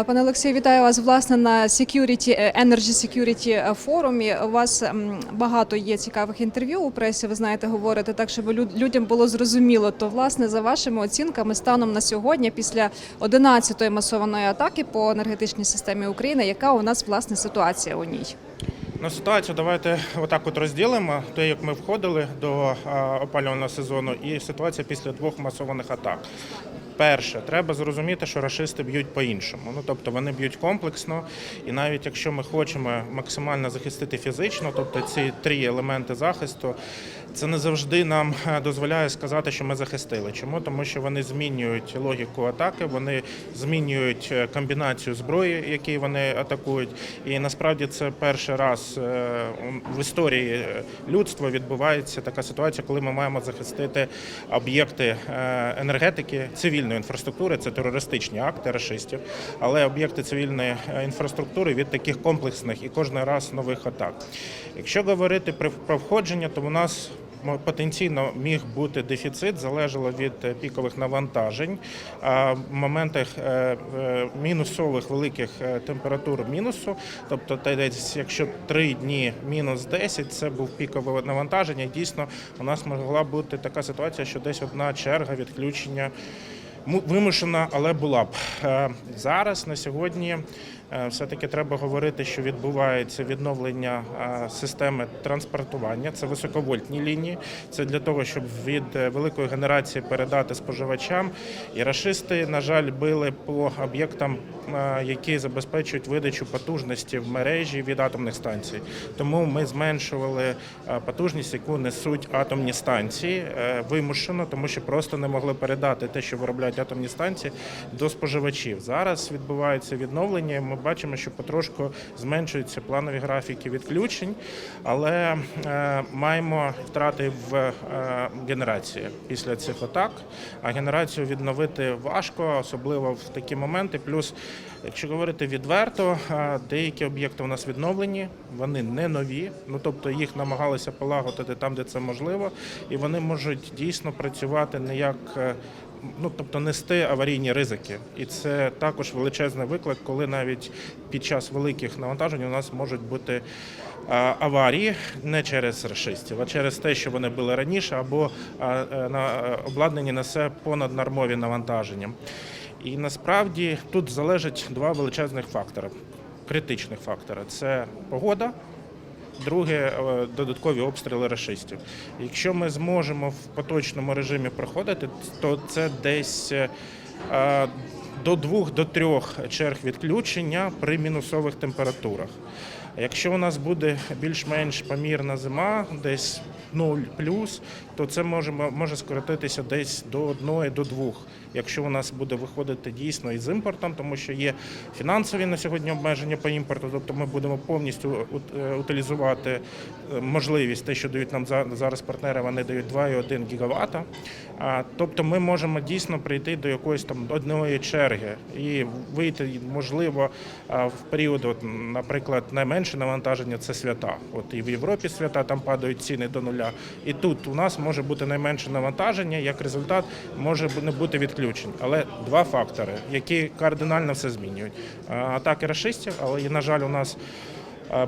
Е, Пане Олексію, вітаю вас власне на Security, е, Energy Security е, форумі. У вас багато є цікавих інтерв'ю у пресі. Ви знаєте, говорите так, щоб людям було зрозуміло. То власне за вашими оцінками, станом на сьогодні, після 11-ї масованої атаки по енергетичній системі України, яка у нас власне ситуація у ній? Ну, ситуацію давайте отак от розділимо. Те, як ми входили до опалювального сезону, і ситуація після двох масованих атак. Перше, треба зрозуміти, що рашисти б'ють по-іншому. Ну тобто вони б'ють комплексно, і навіть якщо ми хочемо максимально захистити фізично, тобто ці три елементи захисту, це не завжди нам е, дозволяє сказати, що ми захистили. Чому? Тому що вони змінюють логіку атаки, вони змінюють е, комбінацію зброї, які вони атакують. І насправді це перший раз е, в історії людства відбувається така ситуація, коли ми маємо захистити об'єкти енергетики, цивільної інфраструктури. Це терористичні акти рашистів, але об'єкти цивільної е, інфраструктури від таких комплексних і кожен раз нових атак. Якщо говорити про входження, то у нас потенційно міг бути дефіцит, залежало від е, пікових навантажень. А в моментах е, мінусових великих температур мінусу, тобто десь, якщо три дні мінус 10, це був пікове навантаження. Дійсно, у нас могла бути така ситуація, що десь одна черга відключення. Му- Вимушена, але була б Е, зараз на сьогодні. е, Все-таки треба говорити, що відбувається відновлення е, системи транспортування. Це високовольтні лінії. Це для того, щоб від великої генерації передати споживачам. І рашисти, на жаль, били по об'єктам, які забезпечують видачу потужності в мережі від атомних станцій. Тому ми зменшували потужність, яку несуть атомні станції вимушено, тому що просто не могли передати те, що виробляють атомні станції, до споживачів. Зараз відбувається відновлення. і Ми бачимо, що потрошку зменшуються планові графіки відключень, але е, маємо втрати в е, генерації після цих атак. А генерацію відновити важко, особливо в такі моменти. Плюс, якщо говорити відверто, е, деякі об'єкти у нас відновлені, вони не нові. Ну тобто їх намагалися полагодити там, де це можливо, і вони можуть дійсно працювати не як. Ну, тобто нести аварійні ризики, і це також величезний виклик, коли навіть під час великих навантажень у нас можуть бути аварії не через рашистів, а через те, що вони були раніше, або е, на е, обладнання несе понаднормові навантаження. І насправді тут залежать два величезних фактори, критичних фактори: це погода. Друге е, додаткові обстріли рашистів. Якщо ми зможемо в поточному режимі проходити, то це десь е, е, до двох до трьох черг відключення при мінусових температурах. Якщо у нас буде більш-менш помірна зима, десь 0 плюс, то це може, може скоротитися десь до одної, до двох, якщо у нас буде виходити дійсно із імпортом, тому що є фінансові на сьогодні обмеження по імпорту, тобто ми будемо повністю е, утилізувати е, можливість, те, що дають нам за- зараз партнери, вони дають 2,1 гігавата. Тобто ми можемо дійсно прийти до якоїсь там одної черги і вийти, можливо, в період, наприклад, найменше навантаження це свята. От і в Європі свята там падають ціни до нуля. І тут у нас може бути найменше навантаження, як результат може не бути відключень. Але два фактори, які кардинально все змінюють. Атаки расистів, але на жаль, у нас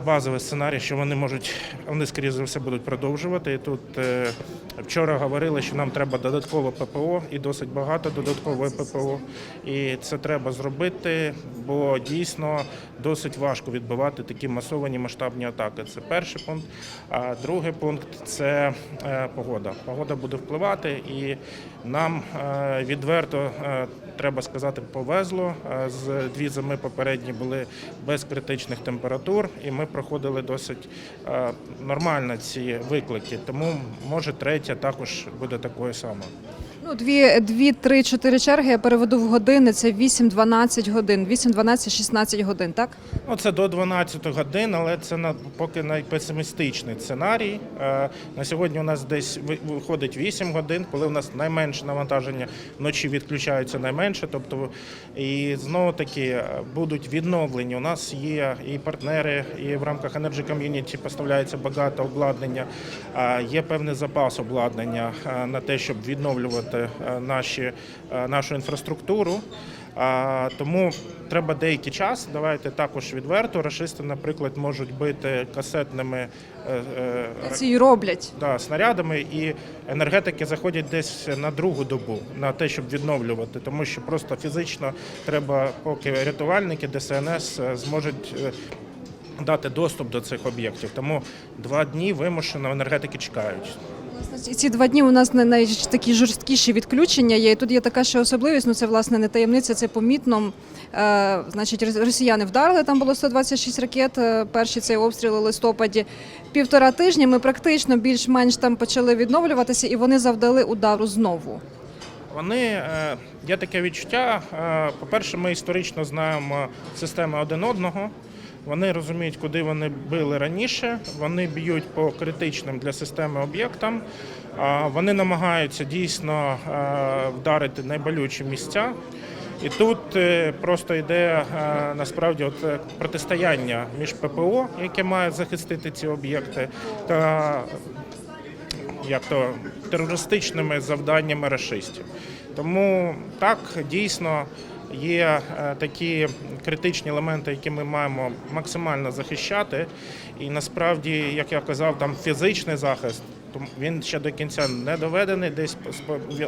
базовий сценарій, що вони можуть, вони скоріше за все будуть продовжувати. І тут е, вчора говорили, що нам треба додаткове ППО і досить багато додаткової ППО. І це треба зробити, бо дійсно досить важко відбивати такі масовані масштабні атаки. Це перший пункт. А другий пункт це е, погода. Погода буде впливати, і нам е, відверто треба сказати, повезло. З дві зими попередні були без критичних температур, і ми проходили досить е, нормально ці виклики. Тому може третя також буде такою самою. Ну, дві, дві, три, чотири черги я переведу в години. Це 8-12 годин, 8-12-16 годин, так? Ну, це до 12 годин, але це на поки найпесимістичний сценарій. Е, На сьогодні у нас десь ви- виходить 8 годин, коли у нас найменше навантаження вночі відключаються найменше. Тобто, і знову таки е, будуть відновлені. У нас є і партнери, і в рамках Energy Community поставляється багато обладнання. Е, Є певний запас обладнання е, на те, щоб відновлювати е, наші, е, нашу інфраструктуру. Тому треба деякий час. Давайте також відверто. Рашисти, наприклад, можуть бити касетними е, Ці роблять. да, снарядами, і енергетики заходять десь на другу добу на те, щоб відновлювати, тому що просто фізично треба, поки рятувальники ДСНС зможуть. Дати доступ до цих об'єктів, тому два дні вимушено енергетики чекають. Ці два дні у нас такі жорсткіші відключення є. І тут є така ще особливість, ну це власне не таємниця, це помітно. Е, значить, рос- росіяни вдарили, там було 126 ракет, е, перший цей обстріл у листопаді. Півтора тижні ми практично більш-менш там почали відновлюватися, і вони завдали удару знову. Вони е, є таке відчуття. е, По-перше, ми історично знаємо системи один одного. Вони розуміють, куди вони били раніше. Вони б'ють по критичним для системи об'єктам. Вони намагаються дійсно е, вдарити найболючі місця. І тут е, просто йде е, насправді от протистояння між ППО, яке має захистити ці об'єкти, та як то терористичними завданнями рашистів. Тому так дійсно є е, такі критичні елементи, які ми маємо максимально захищати. І насправді, як я казав, там фізичний захист. Він ще до кінця не доведений, десь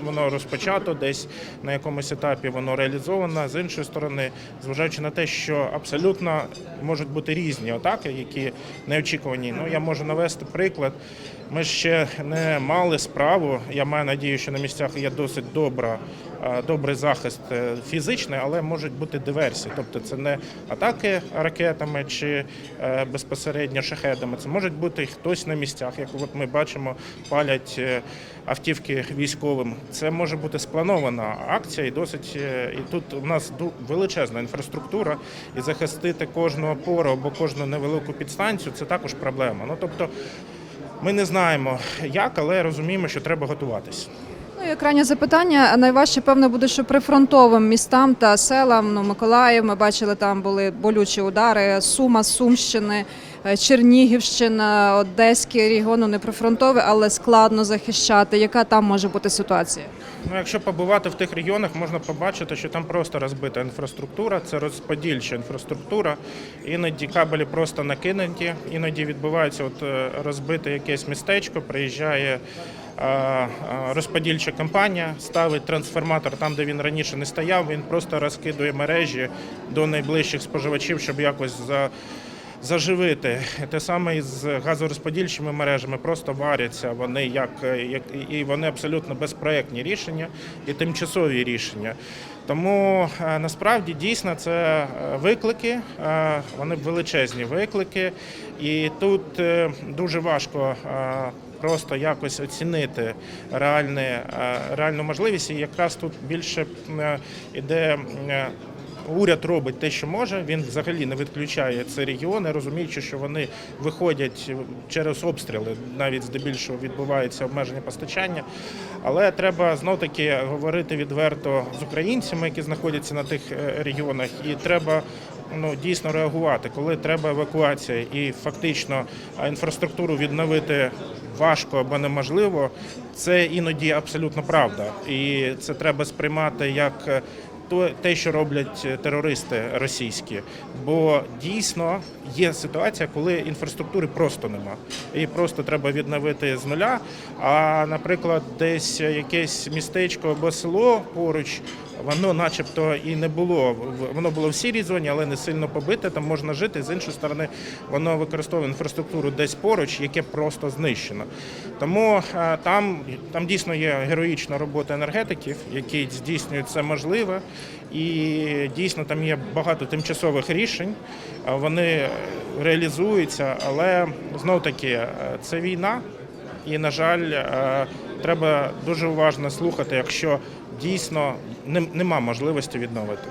воно розпочато, десь на якомусь етапі воно реалізовано. З іншої сторони, зважаючи на те, що абсолютно можуть бути різні атаки, які неочікувані. Ну я можу навести приклад. Ми ще не мали справу. Я маю надію, що на місцях є досить добра, добрий захист е, фізичний, але можуть бути диверсії. Тобто це не атаки ракетами чи е, безпосередньо шахедами. Це можуть бути хтось на місцях, як от ми бачимо, палять е, автівки військовим. Це може бути спланована акція, і досить і тут у нас величезна інфраструктура, і захистити кожну опору або кожну невелику підстанцію це також проблема. Ну тобто. Ми не знаємо як, але розуміємо, що треба готуватись. І крайнє запитання. Найважче, певно, буде, що прифронтовим містам та селам, ну, Миколаїв, ми бачили, там були болючі удари, Сума, Сумщини, е, Чернігівщина, Одеський регіон, не прифронтовий, але складно захищати. Яка там може бути ситуація? Ну, якщо побувати в тих регіонах, можна побачити, що там просто розбита інфраструктура, це розподільча інфраструктура. Іноді кабелі просто накинуті, іноді відбувається от е, розбите якесь містечко, приїжджає. Розподільча компанія ставить трансформатор там, де він раніше не стояв. Він просто розкидує мережі до найближчих споживачів, щоб якось за заживити. Те саме і з газорозподільчими мережами просто варяться вони як, як і вони абсолютно безпроектні рішення і тимчасові рішення. Тому е, насправді дійсно це е, виклики, е, вони величезні виклики, і тут дуже важко. Е, Просто якось оцінити реальне, е, реальну можливість, і якраз тут більше е, іде е, Уряд робить те, що може. Він взагалі не відключає ці регіони, розуміючи, що вони виходять через обстріли. Навіть здебільшого відбувається обмеження постачання. Але треба знов таки говорити відверто з українцями, які знаходяться на тих е, регіонах, і треба. Ну, дійсно реагувати, коли треба евакуація, і фактично інфраструктуру відновити важко або неможливо. Це іноді абсолютно правда, і це треба сприймати як е, те, що роблять терористи російські, бо дійсно є ситуація, коли інфраструктури просто нема, і просто треба відновити з нуля. А, наприклад, десь якесь містечко або село поруч, воно, начебто, і не було. Воно було в сірій зоні, але не сильно побите. Там можна жити. З іншої сторони, воно використовує інфраструктуру десь поруч, яке просто знищено. Тому е, там, там дійсно є героїчна робота енергетиків, які здійснюють це можливе. І дійсно там є багато тимчасових рішень. е, Вони реалізуються, але знов таки е, це війна. І, на жаль, треба дуже уважно слухати, якщо дійсно нема можливості відновити.